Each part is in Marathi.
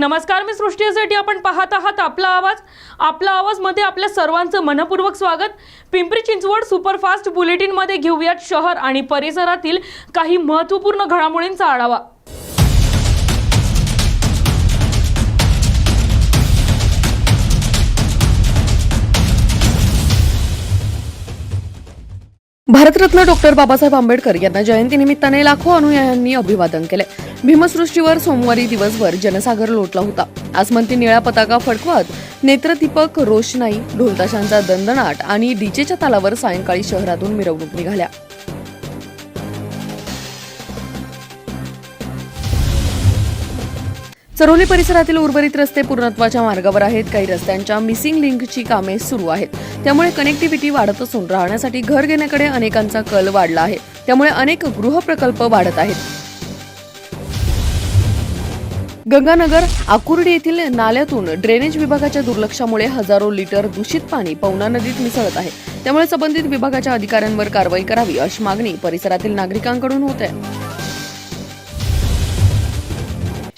नमस्कार मी सृष्टीसाठी आपण पाहत आहात आपला आवाज. आपला आवाजमध्ये आपल्या सर्वांचं मनपूर्वक स्वागत. पिंपरी चिंचवड सुपरफास्ट बुलेटिनमध्ये घेऊयात शहर आणि परिसरातील काही महत्त्वपूर्ण घडामोडींचा आढावा. भारतरत्न डॉक्टर बाबासाहेब आंबेडकर यांना जयंतीनिमित्ताने लाखो अनुयायांनी अभिवादन केले. भीमसृष्टीवर सोमवारी दिवसभर जनसागर लोटला होता. आसमंती निळा पताका फडकवत नेत्रदीपक रोषणाई ढोलताशांचा दंदनाट आणि डीजेच्या तालावर सायंकाळी शहरातून मिरवणूक निघाल्या. चरोली परिसरातील उर्वरित रस्ते पूर्णत्वाच्या मार्गावर आहेत. काही रस्त्यांच्या मिसिंग लिंकची कामे सुरू आहेत. त्यामुळे कनेक्टिव्हिटी वाढत असून राहण्यासाठी घर घेण्याकडे अनेकांचा कल वाढला आहे. त्यामुळे अनेक गृहप्रकल्प वाढत आहेत. गंगानगर आकुर्डी येथील नाल्यातून ड्रेनेज विभागाच्या दुर्लक्षामुळे हजारो लिटर दूषित पाणी पवना नदीत मिसळत आहे. त्यामुळे संबंधित विभागाच्या अधिकाऱ्यांवर कारवाई करावी अशी मागणी परिसरातील नागरिकांकडून होत आहे.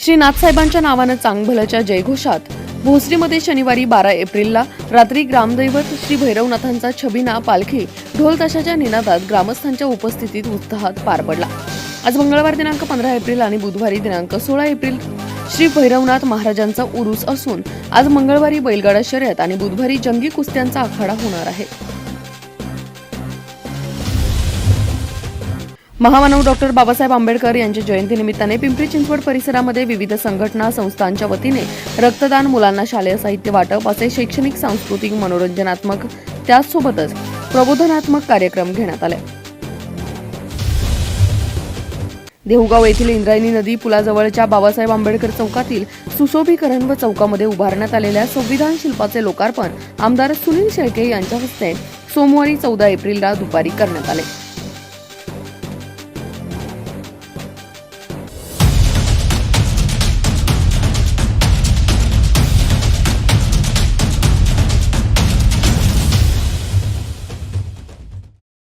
श्रीनाथ साहेबांच्या नावानं चांगभलच्या जयघोषात. भोसरीमध्ये शनिवारी बारा एप्रिलला रात्री ग्रामदैवत श्री भैरवनाथांचा छबिना पालखी ढोल ताशाच्या निनादात ग्रामस्थांच्या उपस्थितीत उत्साहात पार पडला. आज मंगळवार दिनांक पंधरा एप्रिल आणि बुधवारी दिनांक सोळा एप्रिल श्री भैरवनाथ महाराजांचा उरूस असून आज मंगळवारी बैलगाडा शर्यत आणि बुधवारी जंगी कुस्त्यांचा आखाडा होणार आहे. महामानव डॉक्टर बाबासाहेब आंबेडकर यांच्या जयंतीनिमित्ताने पिंपरी चिंचवड परिसरामध्ये विविध संघटना संस्थांच्या वतीने रक्तदान मुलांना शालेय साहित्य वाटप असे शैक्षणिक सांस्कृतिक मनोरंजनात्मक त्याचसोबतच प्रबोधनात्मक कार्यक्रम घेण्यात आले. देहुगाव येथील इंद्रायणी नदी पुलाजवळच्या बाबासाहेब आंबेडकर चौकातील सुशोभीकरण व चौकामध्ये उभारण्यात आलेल्या संविधान शिल्पाचे लोकार्पण आमदार सुनील शेळके यांच्या हस्ते सोमवारी चौदा एप्रिलला दुपारी करण्यात आले.